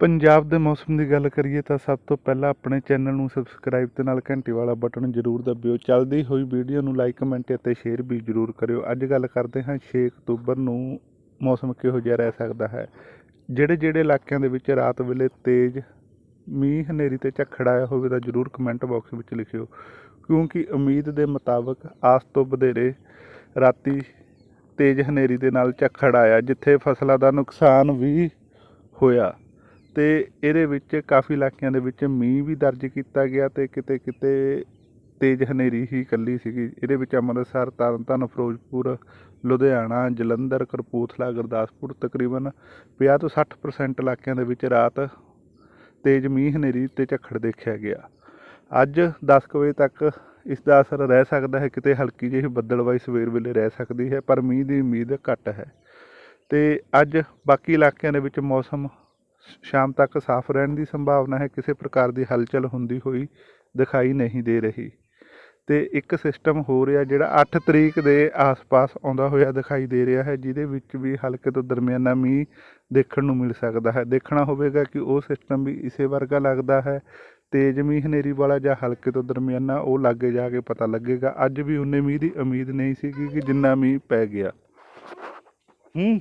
ਪੰਜਾਬ ਦੇ ਮੌਸਮ ਦੀ ਗੱਲ ਕਰੀਏ ਤਾਂ ਸਭ ਤੋਂ ਪਹਿਲਾਂ ਆਪਣੇ ਚੈਨਲ ਨੂੰ ਸਬਸਕ੍ਰਾਈਬ ਤੇ ਨਾਲ ਘੰਟੀ ਵਾਲਾ ਬਟਨ ਜ਼ਰੂਰ ਦਬਿਓ। ਚੱਲਦੀ ਹੋਈ ਵੀਡੀਓ ਨੂੰ ਲਾਈਕ ਕਮੈਂਟ ਅਤੇ ਸ਼ੇਅਰ ਵੀ ਜ਼ਰੂਰ ਕਰਿਓ। ਅੱਜ ਗੱਲ ਕਰਦੇ ਹਾਂ 6 ਅਕਤੂਬਰ ਨੂੰ ਮੌਸਮ ਕਿਹੋ ਜਿਹਾ ਰਹਿ ਸਕਦਾ ਹੈ। ਜਿਹੜੇ ਜਿਹੜੇ ਇਲਾਕਿਆਂ ਦੇ ਵਿੱਚ ਰਾਤ ਵੇਲੇ ਤੇਜ਼ ਮੀਂਹ, ਹਨੇਰੀ ਤੇ ਝੱਖੜ ਆਇਆ ਹੋਵੇ ਤਾਂ ਜ਼ਰੂਰ ਕਮੈਂਟ ਬਾਕਸ ਵਿੱਚ ਲਿਖਿਓ। ਕਿਉਂਕਿ ਉਮੀਦ ਦੇ ਮੁਤਾਬਕ ਆਸ ਤੋਂ ਵਧੇਰੇ ਰਾਤੀ ਤੇਜ਼ ਹਨੇਰੀ ਦੇ ਨਾਲ ਝੱਖੜ ਆਇਆ, ਜਿੱਥੇ ਫਸਲਾਂ ਦਾ ਨੁਕਸਾਨ ਵੀ ਹੋਇਆ। ਤੇ ਇਹਦੇ ਵਿੱਚ ਕਾਫੀ ਇਲਾਕਿਆਂ ਦੇ ਵਿੱਚ ਮੀਂਹ ਵੀ ਦਰਜ ਕੀਤਾ ਗਿਆ ਤੇ ਕਿਤੇ ਕਿਤੇ ਤੇਜ਼ ਹਨੇਰੀ ਹੀ ਕੱਲੀ ਸੀਗੀ। ਇਹਦੇ ਵਿੱਚ ਅੰਮ੍ਰਿਤਸਰ, ਤਰਨਤਾਰਨ, ਫਿਰੋਜ਼ਪੁਰ, ਲੁਧਿਆਣਾ, ਜਲੰਧਰ, ਕਪੂਰਥਲਾ, ਗੁਰਦਾਸਪੁਰ ਤਕਰੀਬਨ 50 ਤੋਂ 60% ਇਲਾਕਿਆਂ ਦੇ ਵਿੱਚ ਰਾਤ ਤੇਜ਼ ਮੀਂਹ, ਹਨੇਰੀ ਤੇ ਝੱਖੜ ਦੇਖਿਆ ਗਿਆ। ਅੱਜ 10 ਕੁ ਵਜੇ ਤੱਕ ਇਸ ਦਾ ਅਸਰ ਰਹਿ ਸਕਦਾ ਹੈ, ਕਿਤੇ ਹਲਕੀ ਜਿਹੀ ਬੱਦਲਵਾਈ ਸਵੇਰ ਵੇਲੇ ਰਹਿ ਸਕਦੀ ਹੈ, ਪਰ ਮੀਂਹ ਦੀ ਉਮੀਦ ਘੱਟ ਹੈ। ਤੇ ਅੱਜ ਬਾਕੀ ਇਲਾਕਿਆਂ ਦੇ ਵਿੱਚ ਮੌਸਮ ਸ਼ਾਮ ਤੱਕ ਸਾਫ਼ ਰਹਿਣ ਦੀ ਸੰਭਾਵਨਾ ਹੈ, ਕਿਸੇ ਪ੍ਰਕਾਰ ਦੀ ਹਲਚਲ ਹੁੰਦੀ ਹੋਈ ਦਿਖਾਈ ਨਹੀਂ ਦੇ ਰਹੀ। ਤੇ ਇੱਕ ਸਿਸਟਮ ਹੋ ਰਿਹਾ ਜਿਹੜਾ 8 ਤਰੀਕ ਦੇ ਆਸ-ਪਾਸ ਆਉਂਦਾ ਹੋਇਆ ਦਿਖਾਈ ਦੇ ਰਿਹਾ ਹੈ, ਜਿਹਦੇ ਵਿੱਚ ਵੀ ਹਲਕੇ ਤੋਂ ਦਰਮਿਆਨਾ ਮੀਂਹ ਦੇਖਣ ਨੂੰ ਮਿਲ ਸਕਦਾ ਹੈ। ਦੇਖਣਾ ਹੋਵੇਗਾ ਕਿ ਉਹ ਸਿਸਟਮ ਵੀ ਇਸੇ ਵਰਗਾ ਲੱਗਦਾ ਹੈ, ਤੇਜ਼ ਮੀਂਹ ਹਨੇਰੀ ਵਾਲਾ ਜਾਂ ਹਲਕੇ ਤੋਂ ਦਰਮਿਆਨਾ ਉਹ ਲਾਗੇ ਜਾ ਕੇ ਪਤਾ ਲੱਗੇਗਾ। ਅੱਜ ਵੀ ਉਨੇ ਮੀਂਹ ਦੀ ਉਮੀਦ ਨਹੀਂ ਸੀ ਕਿ ਜਿੰਨਾ ਮੀਂਹ ਪੈ ਗਿਆ। ਹੂੰ।